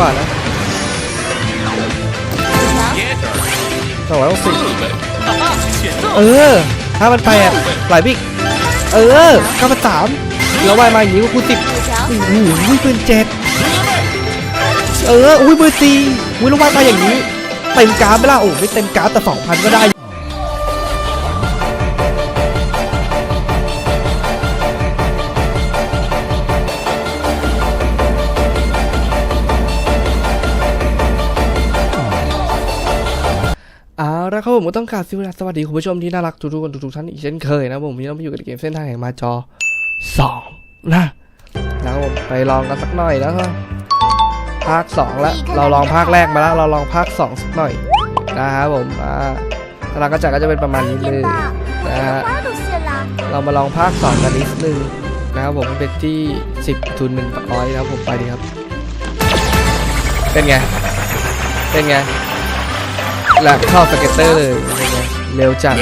ว่านะสองร้อยหกสิบเออถ้ามันแปดหลายบิ๊กเออเก้ามันสามแล้ววายมาอย่างนี้ก็คูณสิบอู้หูปืนเจ็ดเออ อุ้ยมือสี่อุ้ยแล้ววายมาอย่างนี้ เต็มกราฟไม่ล่ะโอ้ไม่เต็มกราฟแต่สองพันก็ได้ นะครับผมต้องกราบสวัสดีคุณผู้ชมที่น่ารักทุกๆคนทุกๆท่านอีกเช่นเคยนะผมวันนี้เราไปอยู่กับเกมเส้นทางแห่งมาจอสองนะนะครับผมไปลองกันสักหน่อยนะภาคสองแล้วเราลองภาคแรกมาแล้วเราลองภาคสองสักหน่อยนะครับผมอ่าตรางกระจายก็จะเป็นประมาณนี้เลยนะฮะเรามาลองภาคสองกันนิดนึงนะครับผมเป็นที่สิบทุนหนึ่งร้อยนะครับผมไปดีครับ เป็นไงเป็นไง แหลกเข้าสเก็ตเตอร์เลย เร็วจัด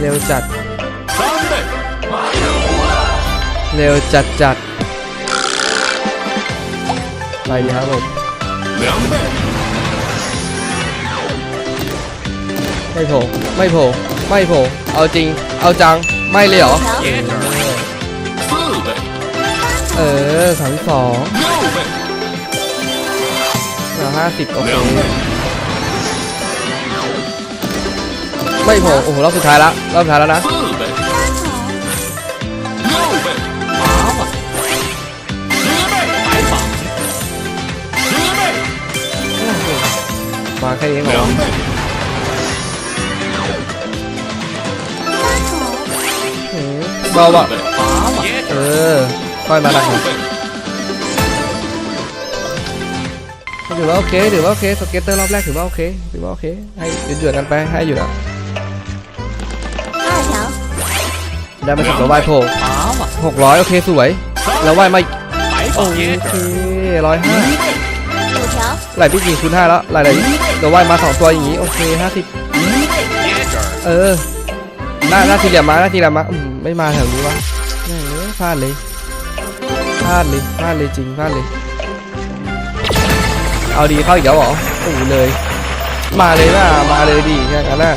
เร็วจัด เร็วจัดจัดไปดีครับผมไม่โผล่ไม่โผล่ไม่โผล่เอาจริง เอาจัง ไม่เลยเหรอ เออสามสองเลือห้าสิบโอเค ไม่พอโอ้โหรอบสุดท้ายละรอบสุดท้ายแล้วนะมาแค่นี้เหรอเบาอะเออค่อยมาหน่ถือว่าโอเคถือว่าโอเคสเก็ตเตอร์รอบแรกถือว่าโอเคถือว่าโอเคให้หยุดหยุดกันไปให้หยุดอะ ได้มาถึงเราไหว้โผล่ป้าวอ่หกร้อยโอเคสวย แล้วไหว้มาโอเคร้อยห้าไหลพี่จีคูณห้าแล้วไหลไหลเราไหว้มาสองตัวอย่างงี้โอเคห้าสิบเออหน้าหน้าทีเหลี่ยมาหน้าทีเหลี่ยมาไม่มาแถวนี้วะพลาดเลยพลาดเลยพลาดเลยจริงพลาดเลย เอาดีเข้าอีกแล้วเหรอโอ้เลย มาเลยนะมาเลยดีแค่นั้นนะ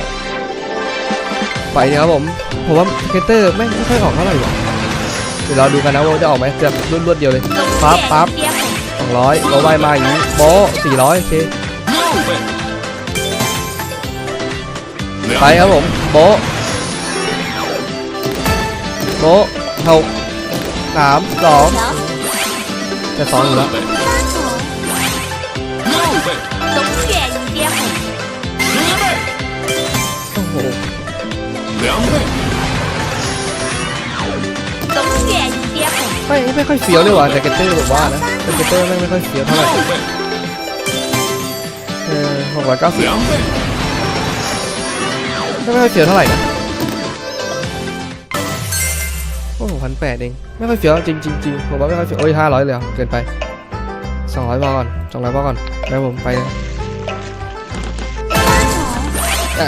ไปนะครับผมผมว่าเกเตอร์ไม่ไม่ค่อยออกเท่าไหร่หรอกเดี๋ยวเราดูกันนะว่าจะออกไหมจะรุ่นรวดเดียวเลยปั๊บปั๊บสองร้อยเราไวมาอย่างนี้โป๊สี่ร้อยโอเคไปครับผมโป๊โป๊หกสามสองจะสองอยู่แล้ว ไม่ไม่ค่อยเสียวเลยว่ะแต่เกตเตอร์ผมว่านะแต่เกตเตอร์ไม่ไม่ค่อยเสียวเท่าไหร่เออหกร้อยเก้าสิบไม่ค่อยเสียวเท่าไหร่นะโอ้พันแปดเองไม่ค่อยเสียวจริงจริงผมว่าไม่ค่อยเสียวโอ้ยห้าร้อยเลยเกินไปสองร้อยพอก่อนสองร้อยพอก่อนแล้วผมไปอะ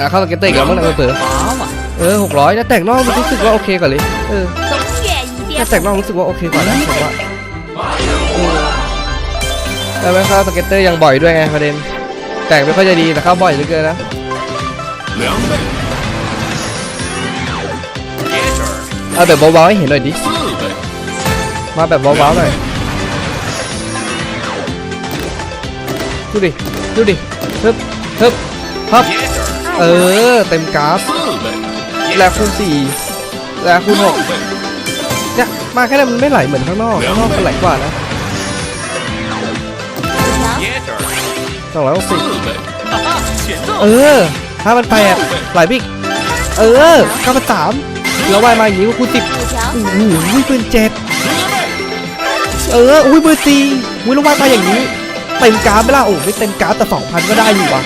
เข้าสเก็ตเตอร์อีกแล้วเมื่อไหร่ก็เตอเออหกร้อยนะแต่งนอกมันรู้สึกว่าโอเคกว่าเลยเออ ถ้าแตกนองรู้สึกว่าโอเคกว่านะผมว่าแต่ไม่เขาสเก็ตเตอร์ยังบ่อยด้วยไงประเด็น แตกไม่ค่อยจะดีแต่เข้าบ่อยเหลือเกินนะเอาแบบเบาๆให้เห็นหน่อยดิ มาแบบเบาๆหน่อย ดูดิ ดูดิทึบทึบพับ เออ เต็มกราฟ แล้วคูณสี่แล้วคูณหก มาแค่นั้นมันไม่ไหลเหมือนข้างนอกข้างนอกมันไหลกว่านะสองร้อยหกสิบเออถ้ามันแปดไหลบิ๊กเออเก้าพันสามแล้ววายมาอย่างนี้ก็คูณสิบโอ้โหปืนเจ็ดเอออุ้ยมือร์ตีอุ้ยแล้ววายมาอย่างนี้เต็มการ์ดไม่ล่ะโอ้ไม่เต็มการ์ดแต่สองพันก็ได้อยู่ว่ะ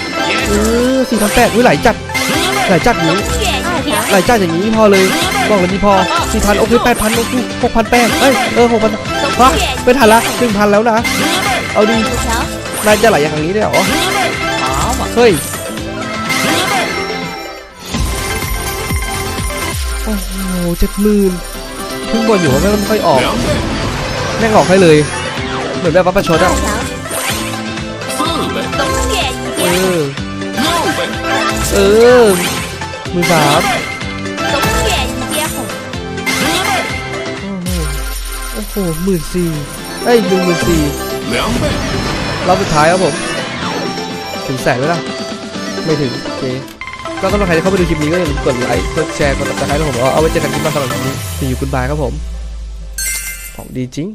เออสี่พันแปดอุ้ยไหลจัดไหลจัดอยู่ ไหลจ้าอย่างนี้พอเลยบอกเลยนี่พอสี่พันโอเคแปดพันโอเคหกพันแปดเอ้ยเออหกพันฮะไม่ทันละหนึ่งพันแล้วนะเอาดีนายจะไหลอย่างนี้ได้หรอเฮ้ยโอ้โหเจ็ดหมื่นเพิ่งบ่นอยู่ว่าไม่ค่อยออกแม่งออกให้เลย เหมือนแบบว่าประชดอะเออเออมือสาม หหมื่นสี่เอ้ยหนึ่งหมื่นสี่，รอบสุดท้ายครับผม ถึงแสนไหมล่ะ ไม่ถึงโอเคก็สำหรับใครที่เข้าไปดูคลิปนี้ก็อย่าลืมกดไลค์กดแชร์กดติดตามให้ผมเอาไว้เจอกันคลิปหน้าสำหรับคลิปนี้ see you goodbye ครับผม ของดีจริง